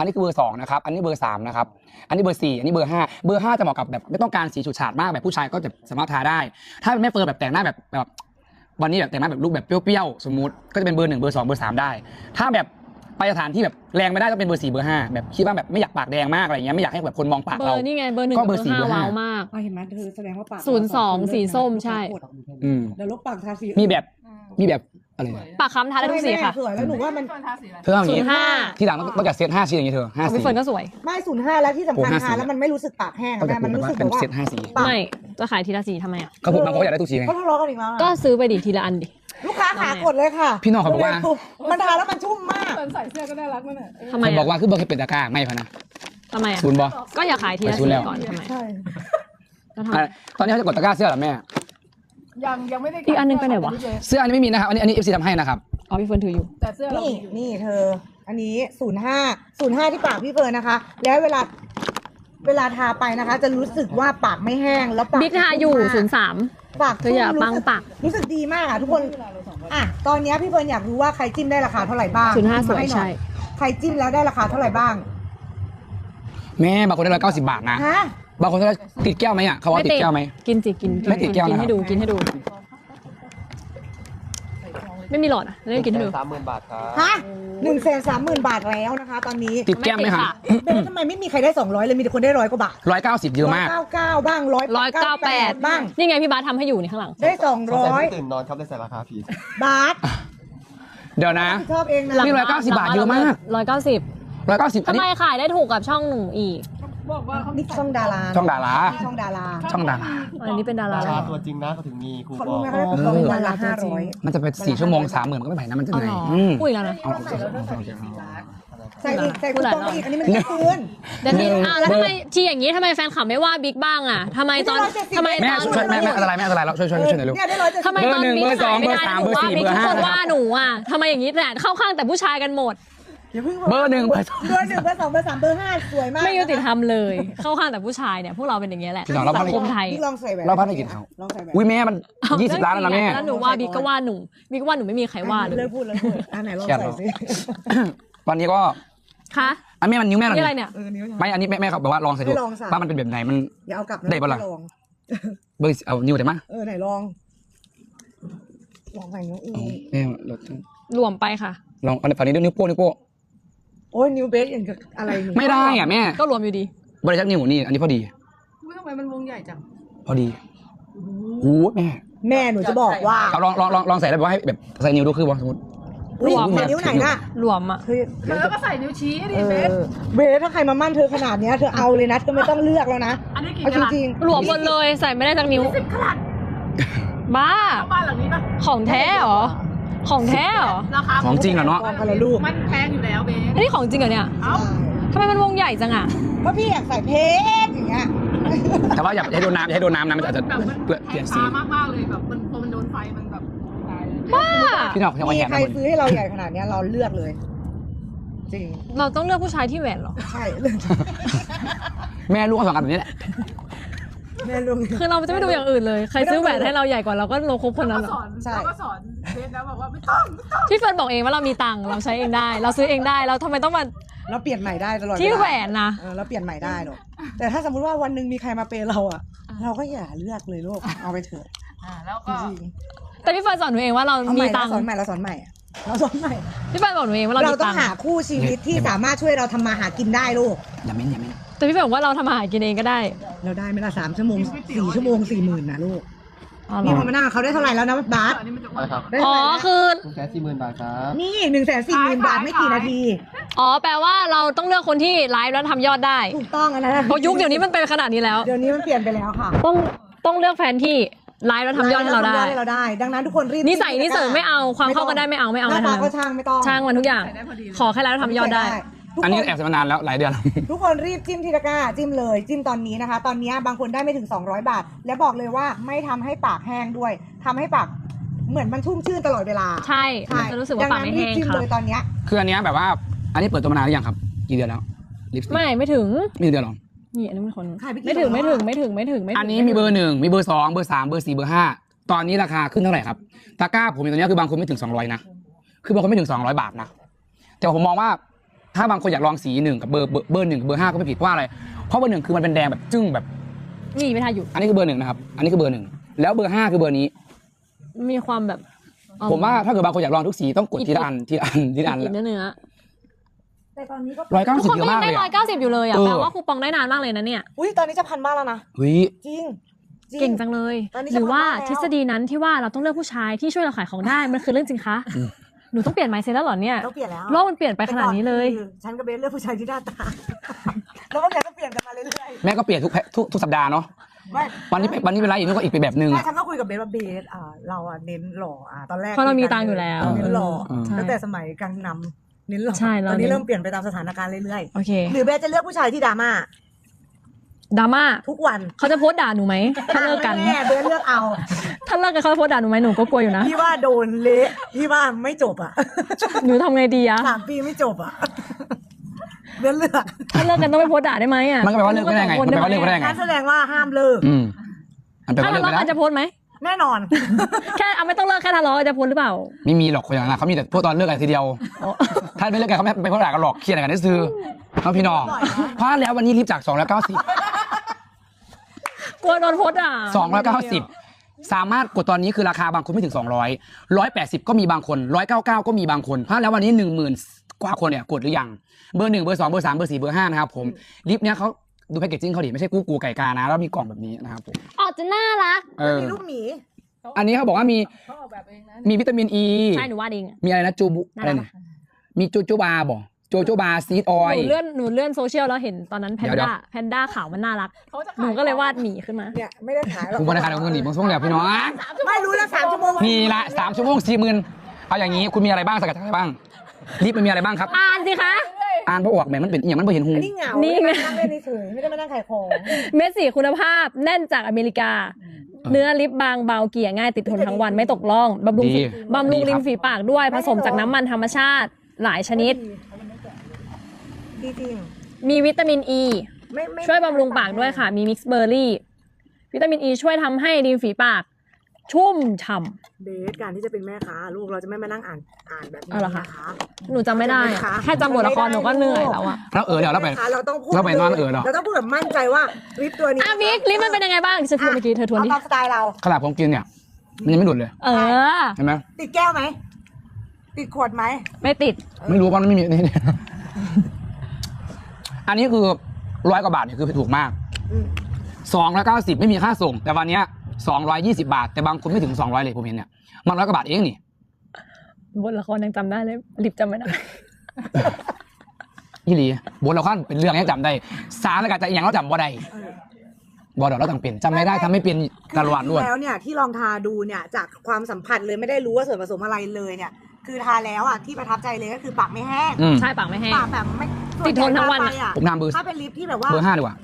อันนี้คือเบอร์สองนะครับ อันนี้เบอร์สามนะครับ อันนี้เบอร์สี่อันนี้เบอร์ห้าเบอร์ห้าจะเหมาะกับแบบไม่ต้องการสีฉูดฉาดมากแบบผู้ชายก็จะสามารถทาได้ ถ้าเป็นแม่เฟิร์นแบบแต่งหน้าแบบแบบวันนี้แบบแต่งหน้าแบบลุคแบบเปรี้ยวๆสมมุติก็จะเป็นเบอร์หนึ่งเบอร์สองเบอร์สามได้ ถ้าแบบไปสถานที่แบบแรงไม่ได้ต้องเป็นเบอร์สี่เบอร์ห้าแบบคิดว่าแบบไม่อยากปากแดงมากอะไรเงี้ยไม่อยากให้แบบคนมองปากเบอเรา ร์นี่ไงเบอร์หนึ่งก็กับเบเบออร์ร์สี่ห้าเบอร์ห้าว้าวมากอะเห็นไหมเธอแสดงว่าปากศูนย์สองสีส้มใช่ อืม แล้วลบปากทาสี มีแบบมีแบบ อะไรนะปากค้ำทาได้ทุกสีค่ะ สวยแล้วหนูว่ามันเธอเอาอย่างศูนี้นย์ห้าที่หลังต้องต้องจัดเซตห้าชิ้นอย่างนี้เธอห้าของสีพี่เฟิร์นก็สวย ไม่ศูนย์ห้าแล้วที่สำคัญโอ้ห้าสีทาแล้วมันไม่รู้สึกปากแห้งต้องอะจัดแม่เป็มันนแบบรู้ว่าสึกเป็นแบบว่า เซตห้าสีปาก ไม่ จะขายทีละสีทำไมอะก็ผมบางคนก็อยากได้ทุกสีไงเขาทะเลาะกันอีกแล้วอะก็ซื้อไปดิทีละอันดิลูกค้าขากดเลยค่ะพี่น้องเขาบอกว่าร็ๆมันทาแล้วมันชุ่มมากคนใส่เสื้อก็น่ารักมันอะทำไมผมบอกอะว่าคือเบอร์เคเป็นตะกร้าไม่พะนะทำไมอะ ศูนย์บอ ก็อย่าขายทีละไปชุดสีแล้ว ก่อนทำไมใช่ แล้วทำไม อะตอนนี้เขาจะกดตะกร้าเสื้อเหรอแม่ ยังยังไม่ได้อีกอันหนึงไปไหนวะ เสื้ออันนี้ไม่มีนะครับ อันนี้อันนี้เอฟซีทำให้นะครับ อ๋อพี่เฟิร์นถืออยู่ แต่เสื้อเรานี่มีอยู่นี่เธอ อันนี้ศูนย์ห้าศูนย์ห้าที่ปากพี่เฟิร์นนะคะ แล้วเวลาเวลาทาไปนะคะ จะรู้สึกว่าปากไม่แห้งแล้วปากบิ๊กทาอยู่ชุ่มมกศูนย์สาม ปากเธออย่าชุ่มปังรู้สึปากรู้สึกดีมากอะทุกคนอะตอนเนี้ยพี่เฟิร์นอยากรู้ว่าใครจิ้มได้ราคาเท่าไหร่บ้างศูนย์ห้าสพิมวพ์ยมให้หน่อใช่ ใครจิ้มแล้วได้ราคาเท่าไหร่บ้างแม่บางคนได้ร้อยเก้าสิบบาทนะฮะ บางคนได้ติดแก้วไหมอะเขาว่าติดแก้วไหม กินสิกินไม่ติดแก้วกินนะครับให้ดูกินให้ดู ไม่มีหลอดอะเล่นกินให้ดู สามหมื่นบาทครับ ฮะหนึ่งแสนสามหมื่นบาทแล้วนะคะ ตอนนี้ติดแก้วไหมครับเบนทำไมไม่มีใครได้สองร้อยเลยมีแต่คนได้ร้อยกว่าบาทร้อยเก้าสิบเยอะมากเก้าเก้าบ้างร้อยร้อยเก้าแปดบ้าง นี่ไงพี่บาสทำให้อยู่นี่ข้างหลัง ได้สองเขาร้ใส่อยไม่ตื่นนอนครับได้ใส่ราคาผิดบาทเดี๋ยวนะ ชอบเองนะ นี่190บาทเยอะมาก ร้อยเก้าสิบร้อยเก้าสิบอันทำนี้ ไมขายได้ถูกกับช่องหนูอีก บอกว่าเขานี่ช่องดาราช่องดาราช่องดาราช่องดาราอันนี้เป็นดาราราแล้วคาเหรอตัวจริงนะเขาถึงมีครูเขาบรู้อกไหมเขาได้ประมาณวันละห้าร้อย มันจะเป็นสี่ชั่วโมงสามหมื่นก็ไม่ไหวนะมันจะอ๋เหอนื่อยเหรออืมพูดอีกแล้วนะเอาเอาเอาเอาเอาใส่อีกใส่คูปองอีกอันนี้มันแค่คืน เดี๋ยวนี้อ้าวแล้วทำไมทีอย่างนี้ทำไมแฟนคลับไม่ว่าบิ๊กบ้างอะทำไมตอนไม่ใช่170 ทำไมแม่ตอนช่วยแม่แม่อันตรายแม่อันตรายแล้วช่วยช่วยช่วยหน่อยลูกเนี่ยได้ร้อยเจ็ดสิบทำไมตอนเบอร์หนึ่งบิ๊กเบอร์สองขายไม่ได้เบอร์สามหนูว่าเบอร์สี่บิ๊กเบอร์ทุกคนห้า ว่าหนูอะทำไมอย่างนี้แต่เข้าข้างแต่ผู้ชายกันหมด อย่าเพิ่งเบอร์หนึ่งเบอร์สองเบอร์หนึ่งเบอร์สองเบอร์สามเบอร์ห้าสวยมากไม่ยุติธรรมเลย เข้าข้างแต่ผู้ชายเนี่ยพวกเราเป็นอย่างเงี้ยแหละพี่น้องเราพัสันงคมไทยนี่ลองใส่แหวนเราพันให้กินเขาลองใส่แหวนอุ้ยแม่มันยี่สิบล้านแล้วนะแม่ แล้วหนูว่าบิ๊กก็ว่าหนูบิ๊กก็ว่าหนูไม่มีใครว่าเลยเลิกพูดแล้วพูดอะไหนลองแค่ใส่เราสิตอนนี้ก็คะอันแม่มันนิ้วแม่หน่อยนี่อะไรเนี่ยเออนิ้วไม่อันนี้แม่แม่เขาบอกว่าลองใส่ดูให้ลองใส่ว่ามันเป็นแบบไหนมัน อย่าเอากลับนได้ปะล่ะลองเบอร์เอานิ้วได้มั้ยเออไหนลอง ลองใส่นิ้วอื่นแม่ลดรวมไปค่ะ ลองอันนี้ฝั่งนี้ด้วยนิ้วโป้งนิ้วโป้ง โอ้ยนิ้วเบสอย่างกับอะไรหนูไม่ได้อะแม่ก็รวมอยู่ดี บริจาคนิ้วนี่ อันนี้พอดี อุ๊ยทำไมมันวงใหญ่จังพอดีโอ้โหแม่แม่หนูจะบอกว่าเอาลองลองลองลองใส่ได้แบบว่าให้แบบใส่นิ้วดูคือว่าสมมติ อุ๊ยรวมใส่นิ้วไหนน่ะรวมอะ เฮ้ยเธอก็ใส่นิ้วชี้ดิเอเบสอเบสถ้าใครมามั่นเธอขนาดเนี้ยเธอเอาเลยนะเธอไม่ต้องเลือกแล้วนะอันนี้กี่เอากะจลัดริงรวมหมดเลยใส่ไม่ได้สักนิ้ว สิบกะลัดบ้า บ้านหลังนี้ปะของแท้เหรอ ของแท้เหรอ ราคาของจริงเหรอเนาะๆลองกันละลูกมันแพงอยู่แล้วเบสอันนี้ของจริงเหรอเนี่ยเอ้าทำไมมันวงใหญ่จังอะ เพราะพี่อยากใส่เพชรอย่างเงี้ยแต่ว่าอย่าอย่าให้โดนน้ำอย่าให้โดนน้ำนะมันอาจจะแบบมันเปลี่ยนเปลี่ยนสีช้ามากๆเลยแบบมันพอมันโดนไฟมันแบบตายเลยบ้าพี่น้องยังมามีแหนใครนะซื้อให้เราใหญ่ขนาดเนี้ยเราเลือกเลย จริง เราต้องเลือกผู้ชายที่แหวนเหรอ ใช่เลือกแม่ลูกก็สองกันแบบนี้แหละแม่ลุง คือเราจะไม่ดูอย่างอื่นเลย ใครซื้อแหวนให้เราใหญ่กว่าเราก็เราคบคนแล้นั้วนก็เหรสออนใช่แล้วก็สอน เบสแล้วบอกว่าไม่ต้องไม่ต้องที่เฟิร์นบอกเองว่าเรามีตังค์เราใช้เองได้ เราซื้อเองได้เราทำไมต้องมาเราเปลี่ยนใหม่ได้ตลอดที่เาแหวนนะเออเราเปลี่ยนใหม่ได้หรอกแต่ถ้าสมมติว่าวันหนึ่งมีใครมาเปย์เราอะเราก็อย่าเลือกเลยลูกเอาไปเถอะอ่าแล้วจก็ริงแต่พี่เฟิร์นสอนหนูเองว่าเราๆเอาใหมีม่ตัเรางค์สอนใหม่เราสอนใหม่เราสอนใหม่ พี่เฟิร์นบอกหนูเองว่าเราเรามีต้อตังงค์หาคู่ชีวิตที่สามารถช่วยเราทำมาหากินได้ลูก อย่าเม้นอย่าเม้นแต่พี่เฟิร์นบอกว่าเราทำอาหารกินเองก็ได้ เราได้ไหมล่ะสามชั่วโมงสี่ชั่วโมงสี่หมื่นนะลูก อ๋อเหรนี่อพอมานั่งกับเขาได้เท่าไหร่แล้วนะบาสอันนี้มันจะอะไรครับได้อ๋เท่าอไหร่คือ หนึ่งแสนสี่หมื่นบาทครับ นี่หนึ่งแสนสี่หมื่นบาทไม่กี่นาที อ๋อ แปลว่าเราต้องเลือกคนที่ไลฟ์แล้วทำยอดได้ ถูกต้องอันนั้นนะเพราะยุคเดี๋ยวนี้มันเป็นขนาดนี้แล้ว เดี๋ยวนี้มันเปลี่ยนไปแล้วค่ะต้องต้องเลือกแฟนที่ไลฟ์แล้วทำยอดให้เราได้ ทำยอดให้เราได้ ดังนั้นทุกคนรีบนิสัยนิสัยไม่เอาความเข้ากันได้ไม่เอาไม่เอาหน้านะตาทั้งก็นั้นช่างไม่ต้อง ช่างมันทุกอย่างใส่ได้พอดีเลยขอแค่ไลฟ์แล้วทำยอดได้ทุก อันนี้คนแอบใส่มานานแล้วหลายเดือนแล้วทุกคนรีบจิ้มทีละก้าจิ้มเลยจิ้มตอนนี้นะคะ ตอนนี้บางคนได้ไม่ถึง 200 บาท และบอกเลยว่าไม่ทำให้ปากแห้งด้วยทำให้ปากเหมือนมันชุ่มชื่นตลอดเวลาใช่มันจะรู้สึกว่าปากไม่แห้งดันั้นรีบจิ้มครัเลบยตอนเนี้ยคืออันเนี้ยแบบว่า อันนี้เปิดตัวมานานหรือยังครับ กี่เดือนแล้วลิปสติกไม่ไม่ถึงไม่ถึงเดือนหรอ นี่อันนี้มันคนขายไปกี่ไม่ถึงดอกไม่ถึงไม่ถึงไม่ถึงไม่ถึงอันนี้มีเบอร์หนึ่งมีเบอร์สองเบอร์สามเบอร์สี่เบอร์ห้าตอนนี้ราคาขึ้นเท่าไหร่ครับตะกร้าผมอยู่ตอนนี้คือบางคนไม่ถึงสองร้อยนะคือบางคนไม่ถึงสองร้อยบาทนะแต่ผมมองว่า ถ้าบางคนอยากลองสีหนึ่งกับเบอร์เบอร์เบอร์หนึ่งกับเบอร์ห้าก็ไม่ผิดเพราะว่าอะไร เพราะเบอร์หนึ่งคือมันเป็นแดงแบบจึ้งแบบ นี่ไม่ทาอยู่ อันนี้คือเบอร์หนึ่งนะครับ อันนี้คือเบอร์หนึ่งแล้วเบอร์ห้าคือเบอร์นี้ มีความแบบเอผมว่าถ้าเกิดบางคนอยากลองทุกสีต้องกดทีละอันทีละอันทีละอันกินเนื้อเนื้อแต่ตอนนี้ก็ร้อยเก้าทุกสิบคนเยก็อะยัมางกได้เลยร้ออะ ยเก้าสิบอยู่เลยอะเออ แปลว่าคูปองได้นานมากเลยนะเนี่ย อุ้ยตอนนี้จะพันบ้านแล้วนะ เฮ้ย จริงจริ เก่งจังเลย ตอนนี้หรือว่าจะพันบ้านแล้ว ทฤษฎีนั้นที่ว่าเราต้องเลือกผู้ชายที่ช่วยเราขายของได้ มันคือเรื่องจริงคะ หนูต้องเปลี่ยนไมซ์เซ็ตแล้วเหรอเนี่ยเราเปลี่ยนแล้วโลกมันเปลี่ยนไปขนาดนี้เลยแต่ก่อคือฉันกับเบสเลือกผู้ชายที่หน้าตา แล้วก็แกก็เปลี่ยนกันมาเรื่อยแม่ก็เปลี่ยนทุกแพทุกทุกสัปดาห์เนาะๆไม่วันนี้เป็นวันนี้เป็นไรอีกนึกว่าอีกเป็นแบบหนึ่งไม่อะฉันก็คุยกับเบสว่าเบสอ่าเราอะเน้นหล่ออ่าตอนแรกเพราะเรามีตังค์อยู่แล้วเเน้นหล่อเออตั้งแต่สมัยกลางนำเน้นหล่อใช่เราตอนนี้เน้น เริ่มเปลี่ยนไปตามสถานการณ์เรื่อยโอเค ๆหรือเบสจะเลือกผู้ชายที่ดราม่า ดราม่าทุกวันเขาจะโพสต์ด่าหนูไหมถ้าเลิกกันแม่เบสเลือกเอา ถ้าเลิกกันเขาจะโพสต์ด่าหนูไหมหนูก็กลัวอยู่นะพี่ว่าโดนเละพี่ว่าไม่จบอะหนูทำไงดีอะสามปีไม่จบอะเบสเลือกถ้าเลิกกันต้องไปโพสต์ด่าได้ไหมอะมันก็แปลว่าเลิกไม่ได้ไงมันแปลว่าเลิกไม่ได้ไงนั่นแสดงว่าห้ามเลิกอืมอันแปลถ้าว่าเลิทะกไปเลาะแล้วกันจะโพสต์ไหมแน่นอน แค่เอาไม่ต้องเลิกแค่ทะเลาะกันจะโพสต์หรือเปล่า ไม่มีหรอกคนอย่างนั้นเขามีแต่พวกตอนเลิกกันทีเดียว ถ้าไม่เลิกกันเขาไม่ไปพวกด่ากันหรอกเครียดกันได้ซื้อเขาพี่น้องพลาดแล้ววันนี้รีบจาก2 9 0ก ลัวโดนโพสต์ด่า290 สามารถกดตอนนี้คือราคาบางคนไม่ถึง 200 180 ก็มีบางคน 199 ก็มีบางคนพลาดแล้ววันนี้ 10,000 กว่าคนเนี่ยกดหรือยัง เบอร์หนึ่งเบอร์สองเบอร์สามเบอร์สี่เบอร์ห้านะครับผมลิฟต์เนี้ยเขาดูแพคเกจจิ้งเขาดิไม่ใช่กู้กูไก่กานะ แล้วมีกล่องแบบนี้นะครับผมออกจะน่ารัก เออมีลูกหมีอันนี้เขาบอกว่ามีเขาออกแบบเองนะมีวิตามินอ e, ีใช่หนูวาดเองอะมีอะไรนะจูบุน่าอะไรรักเนี่ยมีโจโจบาบ่ โจโจบาซีดออย หนูเลื่อนหนูเลื่อนโซเชียลแล้วเห็นตอนนั้นแพนเดี๋ยวด้าแพนด้าขาวมันน่ารัก เขาจะหนูก็เลยวาดหมีขึ้นมา เนี่ยไม่ได้ขายหรอกคุณบริการของคุณดิมึงส่งแล้วพี่น้องไม่รู้แล้วสามชั่วโมงนี่ละสามชั่วโมงสี่หมื่นเอาอย่างนี้คุณมีอะไรบ้างสกัดจากอะไรบ้างลิฟต์มันมีอะไรบ้างครับ อ่านสิคะ อ่านพระออกแหมมันเป็นอหย่างมันไม่เห็นหูอันนี้เหงานี่นี่ไง นั่งเล่นเฉยๆไม่ได้มานั่งขายของเม็ดสีคุณภาพแน่นจากอเมริกา เนื้อลิปบางเบาเกลี่ยง่ายติดทนทั้งวันไม่ตกล่องบำรุงดีบำรุงดีริคมรับฝีปากด้วยผสมจากน้ำมันธรรมชาติหลายชนิดดี จริงมีวิตามินอ e, ีไม่ไม่ช่วยบำรุงปากด้วยค่ะ มีมิกซ์เบอร์รี่ วิตามินอ e ีช่วยทำให้ริมฝีปาก ชุ่มฉ่ เบสการที่จะเป็นแม่ค้าลูกเราจะไม่มานั่งอ่านอ่านแบบนี้เอาเหรอคะนะคะำหนูจำไม่ได้อะแค่จำบทละครหนูก็เหนื่อยแล้วอะแล้วเออเดี๋ยวเราไปแม่ค้าเราต้องพูดเราไปนอนเออเหรอ เราต้องพูดแบบมั่นใจว่าลิปตัวนี้อะมิกลิปมันเป็นยังไงบ้างฉันพูดเมื่อกี้เธอทวนเอาดิตามสไตล์เรา ขนาดผมกินเนี่ย มันยังไม่หลุดเลยเออเห็นไหมติดแก้วไหมติดขวดไหมไม่ติดไม่รู้ว่ามันไม่มีนี่ อันนี้คือร้อยกว่าบาทเนี่ยคือถูกมากอืมสองร้อยเก้าสิบไม่มีค่าส่ง แต่วันเนี้ยสองร้อยยี่สิบาท แต่บางคนไม่ถึงสองร้อยเลยผมเห็นเนี่ยมันร้อยกว่าบาทเองนี่ บทละครยังจำได้เลยลิปจำไม่ได้ ยี่หลีบนเราขั้นเป็นเรื่องให้จำได้สารแล้วกันแต่อีกอย่างเราจำบ่ได้บ่เดี๋ยวเราต้องเปลี่ยนจำไม่ได้ทำไม่เป็นตลอดด้วยแล้วเนี่ยที่ลองทาดูเนี่ยจากความสัมผัสเลยไม่ได้รู้ว่าส่วนผสมอะไรเลยเนี่ย คือทาแล้วอะที่ประทับใจเลยก็คือปากไม่แห้งอืม ใช่ปากไม่แห้งปากแบบไม่ ติดทนทั้งวันอะส่ใหญ่ผมทำเบอร์ถ้าเป็นลิปที่แบบว่าเบอร์ห้าดีกว่า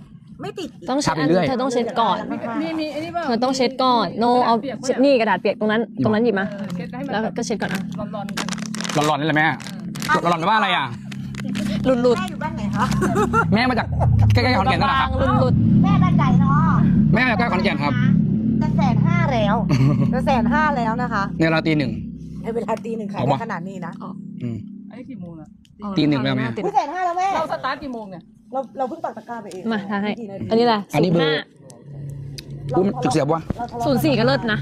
ไม่ติดต้องเช็ดทาไปเรื่อยเธอต้องเช็ดก่อน มีมีไอ้นี่ป่ะเธอต้องเช็ดก่อน โนเอาเช็ดนี่กระดาษเปียกตรงนั้น ตรงนั้นหยิบมา เออเช็ดให้มันแล้วก็เช็ดก่อนอะร้อนๆกันร้อนๆนี่แหละแม่ร้อนๆแปลว่าอะไรอะ หลุดหลุดแม่อยู่บ้านไหนคะแม่มาจากใกล้ๆขอนแก่นนั่นแหละครับ หลุดหลุดแม่บ้านไหนเนาะแม่มาจากใกล้ขอนแก่นครับ จะแสนห้าแล้วจะแสนห้าแล้วนะคะ ในเวลาตีหนึ่ง ในเวลาตีหนึ่งขายเอาได้วะ ขนาดนี้นะ อืม ตีหนึ่งแล้วแม่ติดผู้แสนห้าแล้วแม่เราสตาร์ทกี่โมงเนี่ย เราเราเพิ่งปักตะกร้าไปเองมาทาให้ไม่กี่าทีอันนี้แหละอันนี้เบอร์เรากูมันจุกเสียบวะเราทะเลาะศูนย์สี่ก็เลิศนะ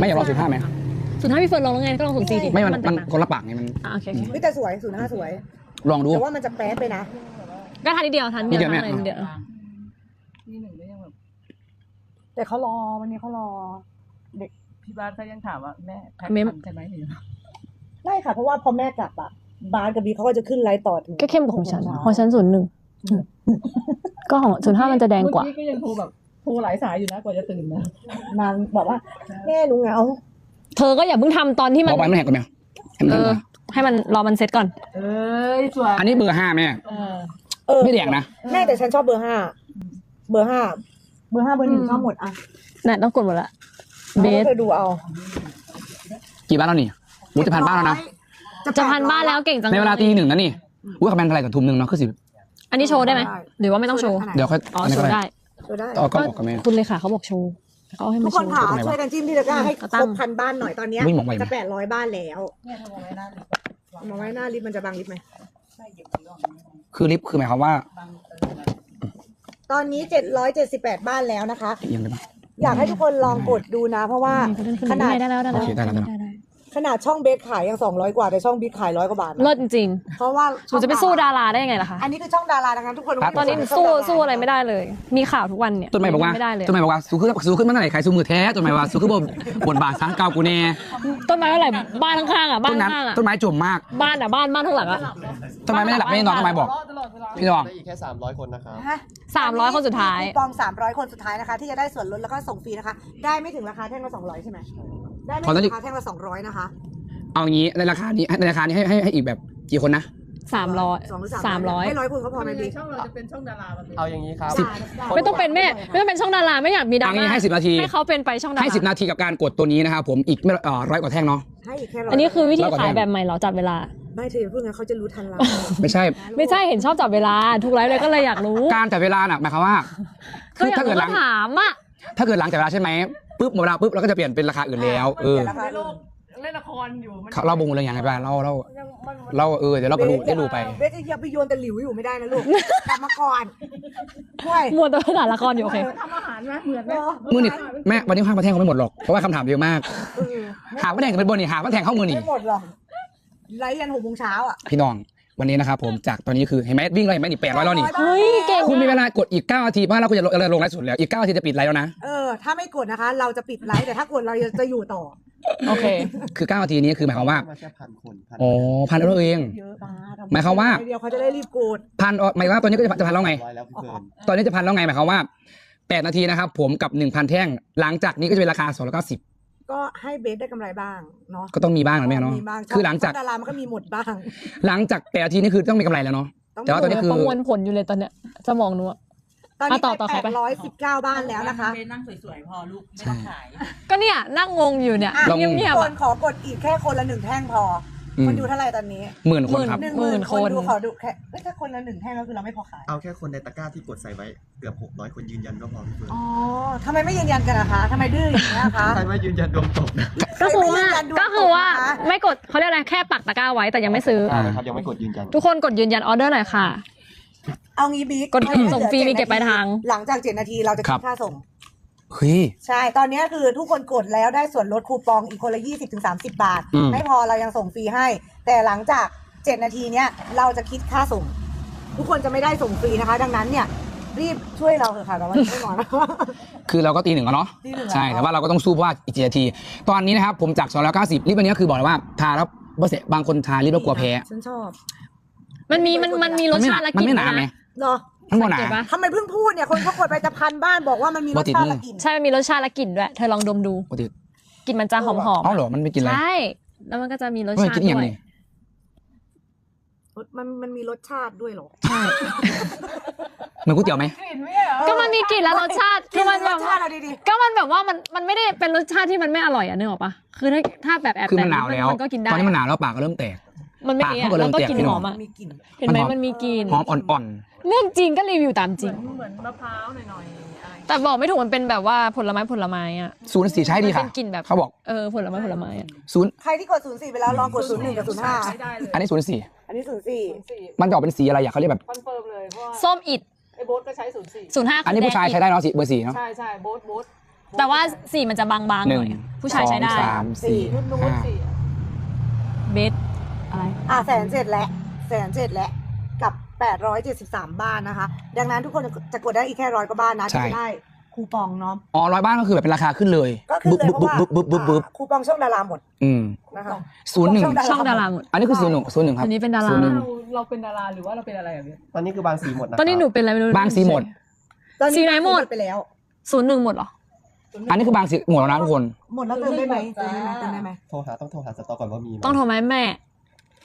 ไม่อยากลองสิบห้าไหมศูนย์ห้าพี่เฟิร์นลองแล้วไงก็ลองศูนย์สี่ดิไม่มันแตมันกต่างคนละปากไงมันอะโอเคโอเคเฮ้ยแต่สวยศูนย์ห้าสวยลองดู แต่ว่ามันจะแป๊ดไปนะ ก็ทานนิดเดียวทานนิดนิดเดีเดียยววแม่ทานอะไรนิดเดียวนี่หนึ่งก็ยังแบบแต่เขารอวันนี้เขารอพี่บ้านเขายังถามว่าแม่แพ็คทันใช่ไหมหรือได้ค่ะเพราะว่าพอแม่กลับอะ บาสกับบีเขาก็จะขึ้นไลฟ์ต่อถึงก็เข้มกว่าของฉันของฉันศูนย์หนึ่งก็ของศูนย์ห้ามันจะแดงกว่าเมื่อกี้ก็ยังโทรแบบโทรหลายสายอยู่นะกว่าจะตื่นนะนางบอกว่าแม่หนูเหงาเธอก็อย่าเพิ่งทำตอนที่มันเอาไปไม่แหกกันไหมให้มันเอทำอก่อนให้มันรอมันเซ็ตก่อน เอ้ยสวยอันนี้เบอร์ห้าแม่เออเออไม่แดงนะแม่แต่ฉันชอบเบอร์ห้าเบอร์ห้าเบอร์ห้าเบอร์หนึ่งอืมชอบหมดอะน่ะต้องกดหมดละเบสเธอดูเอา กี่บ้านแล้วนี่วูจะผ่านบ้านแล้วนะ จะพันบ้านแล้วเก่งจังในเวลาตีหนึ่งนะนี่วูคะแนนเท่าไหร่กับทุ่มหนึ่งเนาะคือสิบอันนี้โชว์ได้ไหมหรือว่าไม่ต้องโชว์เดี๋ยวค่อยอ๋ออันนี้โชก็ว์ได้ได้โชว์ได้ต่อก็ออกกับแม่คุณเลยค่ะเขาบอกโชว์เขาเอาให้ทุมากโชคนว์ค่ะตรงไหนวะช่วยกันจิ้มที่ตะกร้าให้ก็คตั้รงบพันบ้านหน่อยตอนเนี้ยวิ่งบอกไวไหมจะแปดร้อยบ้านแล้วเนี่ยทำเอาไว้หน้าลิฟต์เอามาไว้หน้าลิฟต์มันจะบังลิฟต์ไหมคือลิฟต์คือหมายความว่าตอนนี้778บ้านแล้วนะคะเอียงได้ปะอยากให้ทุกคนลองกดดูนะ เพราะว่าขนาดได้แล้วได้แล้วโอเคได้แล้วได้แล้ว ขนาดช่องเบสขายยัง200กว่าแต่ช่องบิ๊กขายร้อยกว่าบาทนะเลิศจริงเพราะว่าๆหนูจะไปสู้ดาราได้ยังไงล่ะคะ อันนี้คือช่องดาราดังนั้นทุกคนตอนนี้หนูสู้สู้อะไรไม่ได้เลย มีข่าวทุกวันเนี่ยต้นไม้บอกว่าไม่ได้เลยต้นไม้บอกว่าสู้ขึ้นสู้ขึ้นมาตั้งไหนใครสู้มือแท้ต้นไม้ว่าสู้ขึ้นบนบนบาทสังเกากูแน่ต้นไม้อะไรบ้านข้างๆอะบ้าต้นนนั้นข้างๆอะต้นไม้จมมากบ้านอะบ้านบ้านข้างหลังอะต้นไม้ไม่ได้หลับไม่ได้นอนต้นไม้บอกตลอดเวลาพี่น้อง ได้อีกแค่ 300 คนนะครับ ฮะสามร้อยคนสุดท้าย มีคูปอง300คนสุดท้ายนะคะ ที่จะได้ส่วนลดแล้วก็ส่งฟรีนะคะ ได้ไม่ถึงราคาแท่งละ200ใช่ไหม ได้ไม่พอแล้วถึดิงราคาแท่งละ200นะคะ เอางี้ในราคานี้ในราคานี้ให้ให้ให้อีกแบบกี่คนนะ สามร้อยสองหรือสามร้อยให้ร้อยคนเขาพอไหมในบิ๊กช่องเราจะเป็นช่องดาราแบบนี้เอาอย่างนี้ครับสิบไม่ต้องเป็นแม่ไม่ต้องเป็นช่องดาราไม่อยากมีดราเอาม่างี้ให้สิบนาที ให้เขาเป็นไปช่องดาราให้สิบนาทีกับการกดตัวนี้นะครับผมอีกไม่เอ่อร้อยกว่าแท่งเนาะ ให้อีกแค่ร้อยอันนี้คือวิธีร้อยกว่าขายแท่งแบบใหม่เหรอจับเวลา ไม่เธออย่าพูดงั้นเขาจะรู้ทันเราไม่ใช่ ไม่ใช่เห็นชอบจับเวลาทุกไลฟ์เลยก็เลยอยากรู้การจับเวลาน่ะหมายความว่าก็คืออยากถ้าเกิรู้ดหก็ลังถามอะถ้าเกิดหลังจากเวลาใช่ไหม ปุ๊บหมดเวลาปุ๊บเราก็จะเปลี่ยนเป็นราคาอื่นแล้ว เออ ในโลกเล่นละครอยู่มันเขาเล่าบงเรื่องอย่างไรบ้างเล่าเล่ายังมันเล่าเออเดี๋ยวเราก็รู้ได้รู้ไป เบสอย่าไปโยนแต่หลิวอยู่ไม่ได้นะลูก กลับมาก่อนช่วยมัวแต่ไปถ่ายละครอยู่โอเค ทำอาหารไหมเหมือนไหมมือนี่แม่วันนี้ห้างประแทงเขาไม่หมดหรอกเพราะว่าคำถามเยอะมากเออหาประแทงเป็นบนนี่หาประแทงเข้ามือนี่ไม่หมดหรอกไลฟ์ยันหกโมงเช้าอะพี่น้อง วันนี้นะครับผมจากตอนนี้คือเห็นไหมวิ่งเลยเห็นไหมนี่แปดร้อยแล้วนี่เฮ้ยเก่งคุณมีเวลากดอีก9นาทีเพราะเราคุณจะลงเราลงไลฟ์สดแล้วอีก9นาทีจะปิดไลฟ์แล้วนะเออถ้าไม่กดนะคะ เราจะปิดไลฟ์แต่ถ้ากดเราจะอยู่ต่อโอเค คือ9นาทีนี้คือหมายความว่ามาแค่พันคนพันอ๋อพันแล้วเองเยอะมาทำหมายความว่าเดียวเขาจะได้รีบกดพันอ๋อหมายความว่าตอนนี้ก็จะจะพันแล้วไงร้อยแล้วพี่เฟิร์นตอนนี้จะพันแล้วไงหมายความว่า8นาทีนะครับผมกับ1,000แท่งหลังจากนี้ก็จะเป็นราคา290 ก็ให้เบสได้กำไรบ้างเนาะก็ต้องมีบ้างนะแม่เนาะมีบ้างคือหลังจากดารามันก็มีหมดบ้าง หลังจาก8นาทีนี่คือต้องมีกำไรแล้วเนาะแต่ว่าตอนนี้คือประมวลผลอยู่เลยตอนเนี้ยสมองหนูอะตอนนี้อะต่อต่อแปขอดไปร้อยสิบเก้าบ้านแล้วนะคะเบนั่งสวยๆพอลูกไม่ต้องขาย ก็เนี่ยนั่งงงอยู่เนี่ยอะลองเงียบคๆอะนขอกดอีกแค่คนละหนึ่งแท่งพออม คนดูเท่าไหร่ตอนนี้หมื่นคนครับ หนึ่งหหมื่มื่นนคคนนดูขอดูแค่เอ้ยถ้าคนละหนึ่งแท่งก็คือเราไม่พอขาย เอาแค่คนในตะกร้าที่กดใส่ไว้เกือบ600 คนยืนยันก็พอพี่เฟิร์นอ๋อทำไมไม่ยืนยันกันนะคะทำไมดื้ออย่างนี้ยคะ ใครไม่ยืนยันดวงตกนะก็คือว่าไม่ยืนยันดวงก็คือว่าตกนะคะไม่กดเขาเรียกอะไรแค่ปักตะกร้าไว้แต่ยังไม่ซื้อเอาเลยครับยังไม่กดยืนยัน ทุกคนกดยืนยันออเดอร์หน่อยค่ะ เอางี้บิ๊กกดส่งฟรีมีเก็บปลายทาง หลังจากเจ็ดนาทีเราจะครัคิบดค่าส่ง เฮ้ย ใช่ ตอนนี้คือทุกคนกดแล้วได้ส่วนลดคูปองอีกคนละ 20-30ถึง30 บาท อืม ไม่พอเรายังส่งฟรีให้ แต่หลังจาก 7 นาทีเนี้ยเราจะคิดค่าส่ง ทุกคนจะไม่ได้ส่งฟรีนะคะ ดังนั้นเนี่ยรีบช่วยเราเถอะค่ะแต่ว่าไม่นอนคือเราก็ตีหนึ่งแล้วเนาะตีหนึ่งแล้ว ใช่ แต่ว่าเราก็ต้องสู้เพราะว่าอีกเจ็ดนาที ตอนนี้นะครับ ผมจาก 290ลิปอันนี้คือบอกเลยว่าทาแล้วบ่เสร็จบางคนทาลิปแล้วกลัวแพ้ฉันชอบ มันมีมันมันมีรสชาติและกมันลิ่นไม่หนาด้วยไหมนะเนาะ มันบ่หนาสังเกตปะทำไมเพิ่งพูดเนี่ยคนเขากดไปจะพันบ้านบอกว่ามันมีรสชาติละกลิ่น ใช่มันมีรสชาติและกลิ่นด้วย เธอลองดมดูปกติกลิ่นมันจะหอมหอมเอ้าเหรอมันไม่กินอะไรใช่แล้วมันก็จะมีรสไม่ชากิตินอด้ย่างวยนี้มันมันมีรสชาติด้วยเหรอ ใช่เหมือนก๋วยเตี๋ยวไหมกลิ่นไม่ใช่เหรอก็มันมีกลิ่นและรสชาติกิคืนอมันรแบสบชาติเราดีก็มันแบบว่ามันมันไม่ได้เป็นรสชาติที่มันไม่อร่อยอะนึกออกปะคือถ้าถ้าแบบแอบคือแต่มันหนาวแล้ว มันก็กินได้ตอนนี้มันหนาวแล้วปากก็เริ่มแตก มันไม่ปากมีเขาอะก็เริ่แล้วมก็แตกกลิ่นพี่หน้อองมอะๆมีกลิ่นเห็นไหมมันหอม มันมีกลิ่นหอมอ่อนเรื่องจริงก็รีวิวตามจริง เหมือนมะพร้าวหน่อยๆอะไรแต่บอกไม่ถูกมันเป็นแบบว่าผลไม้ผลไม้อะ ๆศูนย์สี่ใช้ดีค่ะมันเป็นกลิ่นแบบ เขาบอก4เออผลไม้ผลไม้อะศูนย์ใครที่กด 04 ไปแล้วลองกด 01 กับใช้ได้เลยอันนี้ศูนย์สี่05อันนี้ 04สี่มันจะออกเป็นสีอะไรอยากเขาเรียกแบบ คอนเฟิร์มเลยเพราะว่าส้มอิดไอ้โบ๊ทก็ใช้ศูนย์สี่ศูนย์ห้าอันนี้ผู้ชายใช้ได้เนาะสีเบอร์สี่เนาะใช่ใช่โบ๊ทโบ๊ทแต่ว่าสีมันจะบางๆหหนึ่น่งอยผู้ชายใช้ได้สองสามสี่นุ่นนุ่นห้าสี่เบส อะไร อะแสนเจ็ดและแสนเจ็ดและกับ 873 บ้านนะคะ ดังนั้นทุกคนจะกดได้อีกแค่ร้อยกว่าบ้านนะที่จะได้คูปองเนาะอ๋อร้อยบ้านก็คือแบบเป็นราคาขึ้นเลยก็คือบึ๊บเลยเพบึ๊บราะว่าบึ๊บบึ๊บบึ๊บบึ๊บอ่าคูปองช่องดาราหมดอืมนะคะ ศูนย์หนึ่งช่องดาราหมด อันนี้คือศูนย์หนึ่งศูนย์หนึ่งครับ อันนี้เป็นดารา ศูย์หนึ่งเราเราเป็นดาราหรือว่าเราเป็นอะไรอย่างเงี้ยตอนนี้คือบางสีหมดนะตอนนี้หนูเป็นอะไรไม่รู้ บางสีหมด ตอนสีไหนหมด ไปแล้ว ศูนย์หนึ่งหมดเหรอ อันนี้คือบางสีหมดแล้วนะทุกคน หมดแล้วเติมได้ไหมเติมได้ไหมเติมได้ไหมโทรหาต้องโทรหาสต็อกก่อนว่ามีไหมต้องโทรไหมแม่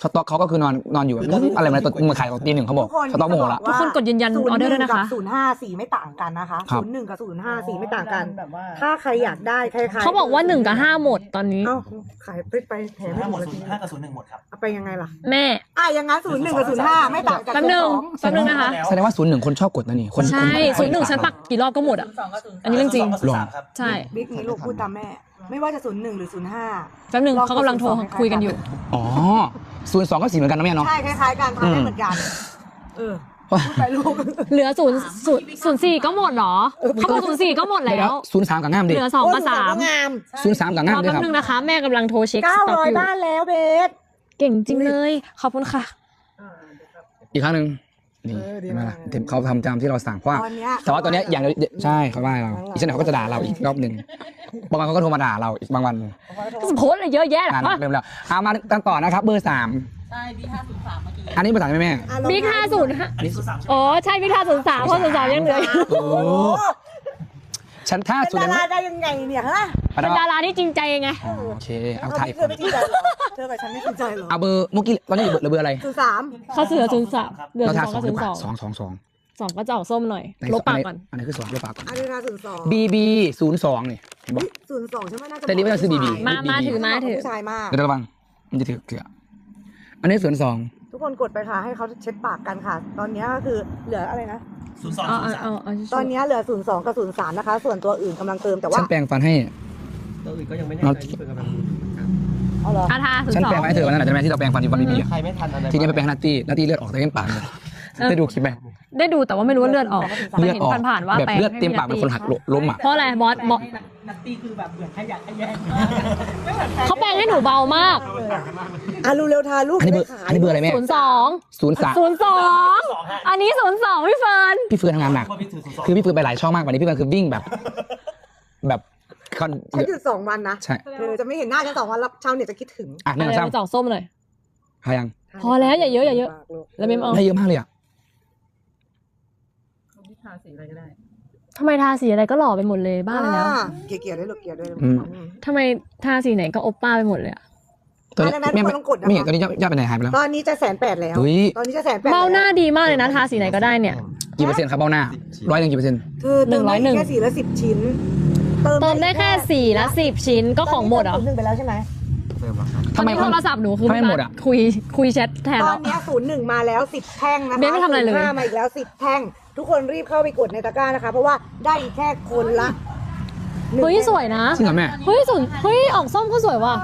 สต็อกเขาก็คือนอนนอนอยู่แบบอะไรมาตัวมือขายของตีหนึ่งเขาบอกทุกคนสต็อกโมโหละทุกคนกดยืนยันออเดอร์ด้วยนะคะศูนย์ห้าสี่ไม่ต่างกันนะคะครับศูนย์หนึ่งกับศูนย์ห้าสี่ไม่ต่างกันแบบว่าถ้าใครอยากได้ใครขายเขาบอกว่าหนึ่งกับห้าหมดตอนนี้เอ้าขายไปไปแถมให้หมดเลยห้ากับศูนย์หนึ่งหมดครับเอาไปยังไงล่ะแม่อะอย่างงั้นศูนย์หนึ่งกับศูนย์ห้าไม่ต่างกันแป๊บนึงสองแป๊บนึงนะคะแสดงว่าศูนย์หนึ่งคนชอบกดนะนี่คนใช่คศูนย์หนึ่งฉันปักกี่รอบก็หมดอะสองกับศูนย์อันนี้เรื่องจริงสองกับศูนย์สามครับใช่บิ๊กนี้ลูกพูดตามแม่ ไม่ว่าจะศูนย์หนึ่งหรือศูนย์ห้าแป๊บนึงเขากำลังโทรคุยกันอยู่ อ๋อศูนย์สองก็สี่เหมือนกันนะแม่เนาะ ใช่คล้าย ๆกันทำได้เหมือนกัน เออพูดไปลูก เหลือศูนย์ศูนย์ศูนย์สี่ก็หมดเหรอเขาบอกศูนย์สี่ก็หมดแล้ว ศูนย์สามกับง่ามเหดิลือสองกับสามงามศูนย์สามกับง่ามรอด้วยแป๊บครับ นึงนะคะ แม่กำลังโทรเช็คสเก้าต็อกร้อยอยู่บ้านแล้วเบส เก่งจริงเลย ขอบคุณค่ะ อีกครั้งหนึ่ง นี่เออดีเห็นไหมมากล่ะเต็มเขาทำตามที่เราสั่งเพราะว่าตอนเนี้ยแต่ว่าตอนเนี้ยอย่างเดียวใช่เขาว่าเราอีกเช่นเขาก็จะด่าเราอีกรอบหนึ่งบางวันเขาก็โทรมาด่าเราอีกบางวันโพสต์อะไรเยอะแยะอ่านวะเริ่มแล้วเอามากันต่อนะครับเบอร์สามใช่บีห้าศูนย์สามเมื่อกี้ อันนี้ภาษาไหมแม่ อะลองบิ๊กห้าศูนย์อันนี้อ๋อ ใช่บิ๊กห้าศูนย์สามเพราะศูนย์สามยังเหลืออยู่โอ้โหฉันท่าเป็นสุดดาเลยรามั้ยได้ยังไงเนี่ยฮะเป็นดาราที่จริงใจไงอ๋อโอเคเอาเอาถ่ายเธอไม่จริงใจเหรอ เธอกับฉันไม่จริงใจเหรอเอาเบอร์เมื่อกี้ตอนนี้อยู่เบอร์เบอร์อะไรศูนย์สามเขาเสือศูนย์สามเหลือเราสทาองสอกับงหศูรืนอย์เปสล่าองสองสองสองสองก็จะออกส้มหน่อย ไหนลบปากก่อน อันนี้คือสองลบปากก่อนอันนี้ราศูนย์สอง BB ศูนย์สองนี่เห็นปะ ศูนย์สองใช่ไหมน่าจะแต่นี่ไม่ใช่ซื้อ BB มามาถือมาถือ ผู้ชายมาก เดี๋ยวระวังมันจะถือเกลืออันนี้ศูนย์สองทุกคนกดไปค่ะ ให้เขาเช็ดปากกันค่ะ ตอนนี้ก็คือเหลืออะไรนะ ศูนย์สองเอาศูนเอาย์สามเอาเอาตอนนี้เหลือศูนย์สองกับศูนย์สามนะคะ ส่วนตัวอื่นกำลังเติมแต่ว่าฉันแปรงฟันให้ ตัวอื่นก็ยังไม่แน่ใจที่เป็นกำลัง เอาเหรออาทาศูนฉันย์สอแปรงง ไว้ให้เธอวันนั้นแหละใช่ไหมที่เราแปรงฟันอยู่วันบีบีอะใครไม่ทันอะไรทีนี้ไปแปรงให้นัตตี้นัตตี้เลือดออกเต็มปากเลยได้ดูคลิปไหมได้ดูแต่ว่าไม่รู้ว่าเลือดออกแต่เลือดเห็นออกผ่านๆว่าแบบแปลงเลือดให้เต็มปากเป็นคนหักล้มอะ เพราะอะไรบอสบอสนัตตี้คือแบบเหมือนขยะขยะเขาแปลงให้หนูเบามากอะรู้เร็วทาลูกอันนี้เบอร์ขายอันนี้เบอร์อะไรแม่ศูนย์สองศูนย์สามศูนย์สองอันนี้ศูนย์สองพี่เฟิร์นพี่เฟื่อนทำงานหนัก คือพี่เฟื่อนไปหลายช่องมากกว่านี้พี่เฟื่อนคือวิ่งแบบ แบบ คอนฉันหยุดสองวันนะใช่เธอจะไม่เห็นหน้าฉันสองวันแล้วชาวเน็ตจะคิดถึงอะหนึ่งอะไรสามมาเจาะส้มหน่อยพายัง พอแล้วอย่าเยอะอย่าเยอะ แล้วไม่เอาได้เยอะมากเลยอะที่ทาสีอะไรก็ได้ทำไมทาสีอะไรก็หล่อไปหมดเลยบ้าไปแล้วอ่าเกลียดๆด้วยลูกเกลียดด้วยอืมทำไมทาสีไหนก็โอปป้าไปหมดเลยอะตัวนี้อันนั้นแม่ทุกไม่คนต้องกดนะคะไม่เห็นตัวนี้ยอดยอดไปไหนหายไปแล้ว ตอนนี้จะแสนแปดแล้วเฮ้ยตอนนี้จะแสนแปดเบ้าหน้าแล้วดีมากเลยนะทาสีไหนก็ได้เนี่ย กี่เปอร์เซ็นต์ครับเบ้าหน้าร้อยหนึ่งกี่เปอร์เซ็นต์เธอเติมได้หนึ่งร้อยหนึ่งแค่สี่ละสิบชิ้น เติมได้แค่สี่ละสิบชิ้นก็ของหมดเหรอ ตนนี้เติมศูนย์หนึ่งไปแล้วใช่ไหมเติมแล้วครับ ทำไมโทรศัพท์หนูคือทำไมหมดอะ คุยคุยแชทแทนตอแล้วนเนี้ศูนย์หนึ่งมาแล้วสิบแท่งนะคะเบนไม่ทำอะไรเลยห้ามาอีกแล้วสิบแท่ง ทุกคนรีบเข้าไปกดในตะกร้านะคะ เพราะว่าได้อีกแค่คนละหนึ่งเฮ้ยแท่งสวยนะ จริงเหรอแม่ เฮ้ยสุนเฮ้ยออกส้มก็สวยว่ะ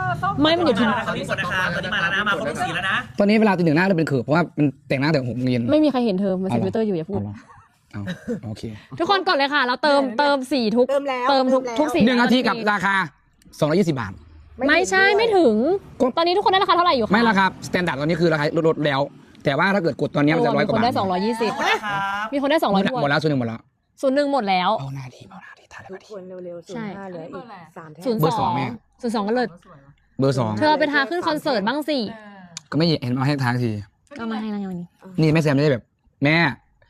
ไม่มันอยู่ที่ตอนนี้กดนะคะตอนนี้มาแล้วนะ มาครบทุกสีแล้วนะ ตอนนี้เวลาตีหนึ่งหน้าเราเป็นเขือบเพราะว่ามันแต่งหน้าแต่หกโมงเย็น ไม่มีใครเห็นเธอมันเอาใส่เหรอฟิลเตอร์อยู่อย่าพูด เอาเหรอ เอาโอเคทุกคนกดเลยค่ะ เราเติมเติมสีทุกเติมแล้วเติมทุกแล้ว ทุกสีหนึ่งนาทีกับราคาสองร้อยยี่สิบบาท ไม่ใช่ไม่ถึง ก็ ตอนนี้ทุกคนได้ราคาเท่าไหร่อยู่คะไม่ราคาสแตนดาร์ดตอนนี้คือราคาลดแล้ว แต่ว่าถ้าเกิดกดตอนนี้มันจะร้อยกว่าคนบาทได้สองร้อยยี่สิบนะครับมีคนได้สองร้อยหมดแล้วส่วนหนึ่งหมดแล้วศูนย์หนึ่งหมดแล้ว เอาหน้าทีเอาหน้าทีถ่ายทุแล้วกคนเร็วๆศูนใช่ย์ห้าเหลืออีกสามแท่งศูนย์เบสอร์สอองงแม่ ศูนย์สองก็เลย เบอร์สองเธอเอาไปทาขึ้นคอนเสิร์ตบ้างสิ ก็ไม่เห็นมาให้ทางที ก็มาให้รางวัลนี้ นี่แม่แซมไม่ได้แบบ แม่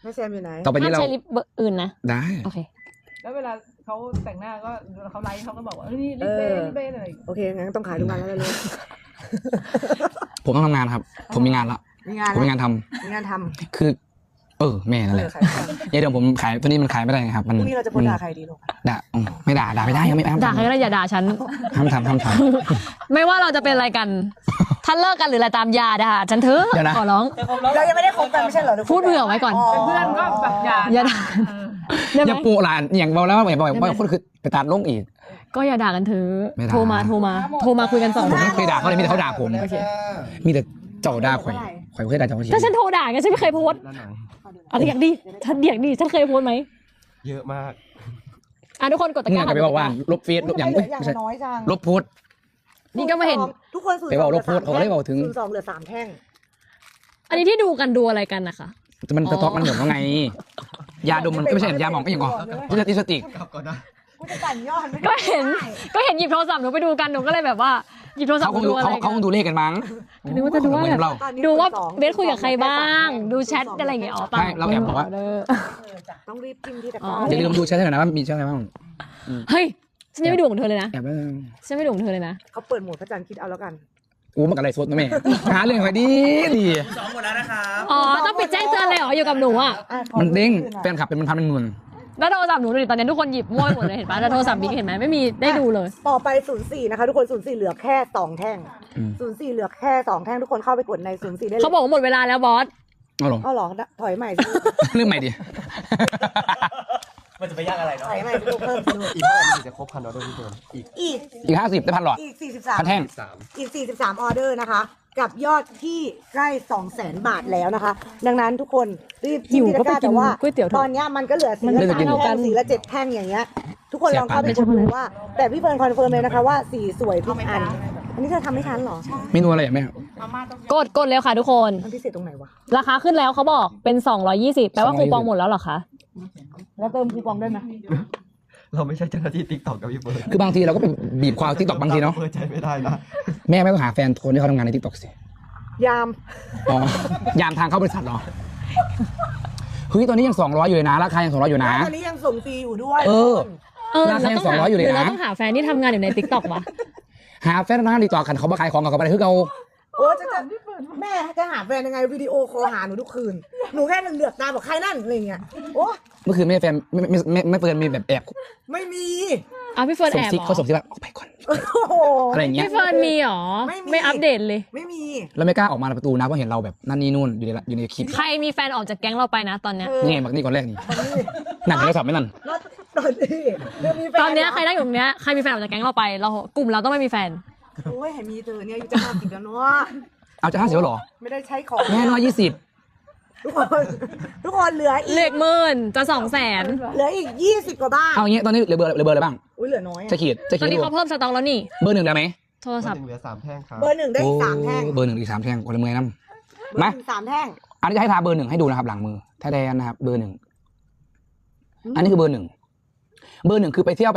แม่แซมอยู่ไหน ต่อไปนี้ห้ามเราใช้ลิปเบอร์อื่นนะ ได้ โอเค แล้วเวลาเขาแต่งหน้าก็เขาไลฟ์เขาก็บอกว่าเฮ้ยนี่ลิปเบนลิปเบนอะไรอย่างเงี้ยโอเคงั้นต้องขายทุกงานแล้วเลย ผมต้องทำงานครับ ผมมีงานละ มีงานผมมีงานทำ มีงานทคือ เออแม่นั่นำแหเอละอขายของอย่าเดี๋ยวผมขายตัวนี้มันขายไม่ได้ครับ มันพรุ่งนี้เราจะพูดด่าใครดีลูกด่าอืมไม่ด่าด่าไม่ได้ยังไม่ห้ามด่าใครทำก็ได้อย่าด่าฉันห้ามทำห้ามทไม่ว่าเราจะเป็นอะไรกันถ้าเลิกกันหรืออะไรตามยาด่าฉันเถอะเดี๋ยวนะขอร้องเรายังไม่ได้คบกันไม่ใช่เหรอหรือคบพูดเผื่อไว้ก่อนเป็นเพื่อนก็แบบอย่าอย่าด่าเออได้ำไหอมย่าปูหลานอย่างเบาแล้วอย่าบอกว่าคนคือไปตัดลงอีกก็อย่าด่ากันเถอะไม่ด่าโทรมาโทรมาโทรมาคุยกันสองผมคนไม่เคยด่าเขาเลยมีแต่เขาด่าผมมีแต่เจ้าด่าข่อย ข่อยเคยด่าเจ้าทีถ้าฉันโทรด่าไงฉันไม่เคยโพสต์ด้านหลังอะไรอย่างดีฉันเดียกดีฉันเคยโพสต์ไหมเยอะมาก อะทุกคนกดตะกเนี่ร้ายก็ไปบอกว่า ลบเฟซลบอย่างเหลืเอ้อยอย่างไม่ใช่น้อยจังลบโพสต์ นี่ก็มาเห็น ทุกคนศูนย์ไปบอกลบโพสต์เขาก็เลยบอกถึง ศูนย์สองเหลือสามแท่งอันนี้ที่ดูกันดูอะไรกันนะคะแต่มันสต็อกมันหมดแล้วไง ยาดมมันไม่ใช่ยาหมองก็ยังก่อนลิปสติก กลับก่อนนะ กูจะแต่งยอดไม่ก็ได้เห็น ก็เห็นหยิบโทรศัพท์หนูไปดูกันหนูก็เลยแบบว่า หยิบโทรศัพเขาท์คงดูดูอะไรเขาเขาคงดูเลขกันมั้งนึกว่าจะดูว่าแบบ เราตอนนี้ดูว่าศูนย์สองเบสคุยกับใครบ้าง ดูแชทอะไรอย่างเงี้ยอ๋อเปล่าใช่เราแอบบอกว่าเออต้องรีบจิ้มที่ตะกอ๋ร้าออย่าลืมดูแชทให้หน่อยนะว่ามีแชทอะไรบ้างเฮ้ยฉันยังไม่ดูของเธอเลยนะแอบไว้ฉันไม่ดูของเธอเลยนะเขาเปิดโหมดพระจันทร์คิดเอาแล้วกัน อู้มันกับอะไรสดนะแม่ หาเรื่องไปดีดีสองหมดแล้วนะครับ อ๋อต้องปิดแจ้งเตือนเลยเหรออยู่กับหนูอะอะขอมันเด้งคืนหน่อยแฟนคลับเป็นมันพันเป็นหมื่น แล้วโทรศัพท์หนูดูดิตอนนี้ทุกคนหยิบมั่วหมดเลยเห็นปะแล้วโทรศัพท์บิ๊กเห็นไหมไม่มีได้ดูเลย ต่อไปศูนย์สี่นะคะ ทุกคนศูนย์สี่เหลือแค่สองแท่ง อืมศูนย์สี่เหลือแค่สองแท่งทุกคนเข้าไปกดในศูนย์สี่ได้เลยเขาบอกว่าหมดเวลาแล้วบอส เอาหรอ เอาเหรอถอยใหม่สิ เรื่องใหม่ดิ มันจะไปยากอะไรเนาะ ใส่ใหม่ลูกเพิ่มสิลูกอีกเท่าไหร่มันถึงจะครบพันออเดอร์พี่เฟิร์นอีกอีกอีกห้าสิบได้พันหลอดอีกพันแท่ง43สามอีก 43 ออเดอร์นะคะ กับยอดที่ใกล้ 200,000บาทแล้วนะคะ ดังนั้นทุกคนรีบหิวที่ก็ไปตะร้ากินแต่ว่าก๋วยเตี๋ยวเถอะตอนเนี้ยมันก็เหลือสีมันละจะสามกินแท่งสีละเจ็ดแท่งอย่างเงี้ย ทุกคนลองเข้าไปกดดูว่า แต่พี่เฟิร์นคอนเฟิร์มเลยนะคะว่าสีสวยทุกอัน อันนี้เธอทำไม่ทันเหรอ เมนูอะไรอย่างไหมครับกดกดเร็วค่ะทุกคน มันพิเศษตรงไหนวะ ราคาขึ้นแล้วเขาบอกเป็น 220แปลว่าคูปองหมดแล้วเหรอคะ แล้วเติมคูปองได้ไหมเราไม่ใช่เจ้าหน้าที่ติ๊กต็อกกับพี่เฟิร์นคือบางทีเราก็ไปบีบความทิกตอกบางทีเนาะเปิดใจไม่ได้นะแม่ไม่ต้องหาแฟนคนที่เขาทำงานในทิกตอกสิยามอ๋อยามทางเข้าบริษัทเหรอเฮ้ยตอนนี้ยังสองร้อยอยู่เลยนะราคายังสองร้อยอยู่นะตอนนี้ยังส่งฟรีอยู่ด้วยเออ เออราคายังเราต้องหา200อยู่เลยนะหรือเราต้องหาแฟนที่ทำงานอยู่ใน t ิ k t o k วะหาแฟนทำงานติดต่อกันเขามาขายของกับเขาไปคือเขา โอ้จะจะแม่จะหาแฟนยังไงวิดีโอคอลหาหนูทุกคืน หนูแค่เหลือกตาบอกใครนั่นอะไรเงี้ยโอ้เมื่อคืนไม่แฟนไม่ไม่ไม่ไม่เฟิร์นมีแบบแอบไม่มี อะพี่เฟิร์นส่แองบซิกเหรเขาส่องซิกว่าออกไปก่อนโอ้โห อะไรอย่างเงี้ย พี่เฟิร์นมีเหรอไม่มี ไม่อัปเดตเลย ไม่มีแล้วไม่กล้าออกมาในประตูนะเพราะเห็นเราแบบนั่นนี่นู่นอยู่ในอยู่ในคลิปใครมีแฟนออกจากแก๊งเราไปนะตอนเนี้ยเออนี่ไงบักนี่ก่อนแรกนี่หนังโทรศัพท์ไหม่นั่นแล้วตอนนี้เดี๋ยวมีแฟตอนเนี้ยหใครนั่งอยู่ตรงเนี้ยใครมีแฟนออกจากแก๊งเราไปเรากลุ่มเราต้องไม่มีแฟน โอ้ยให้มีเธอเนี่ยอยู่จะห้าสิบแล้วเนาะเอาจะห้าสิบแล้วเหรอ ไม่ได้ใช้ของแม่น้อยยี่สิบทุกคนทุกคนเหลืออีเหล็กกหมื่นจะสองแสนเหลืออีกยี่สิบกว่าบ้านเอาอย่างเงี้ยตอนนี้เหลือเบอร์เหลือเบอร์อะไรบ้าง อุ้ยเหลือน้อยอะจะขีดจะตขีอดนนี้ดูเขาเพิ่มสต็อกแล้วนี่ เบอร์หนึ่งได้ไหมโทรศัพท์ เหลือสามแท่งครับ เบอร์หนึ่งได้อีกสามแท่งโอ้เบอร์หนึ่งอีกสามแท่งคนละมือน้ำ มา เบอร์หนึ่งสามแท่ง อันนี้จะให้ทาเบอร์หนึ่งให้ดูนะครับ หลังมือแท้ๆนะครับ เบอร์หนึ่ง อันนี้คือเบอร์หนึ่ง เบอร์หนึ่งคือไปเที่ยวไป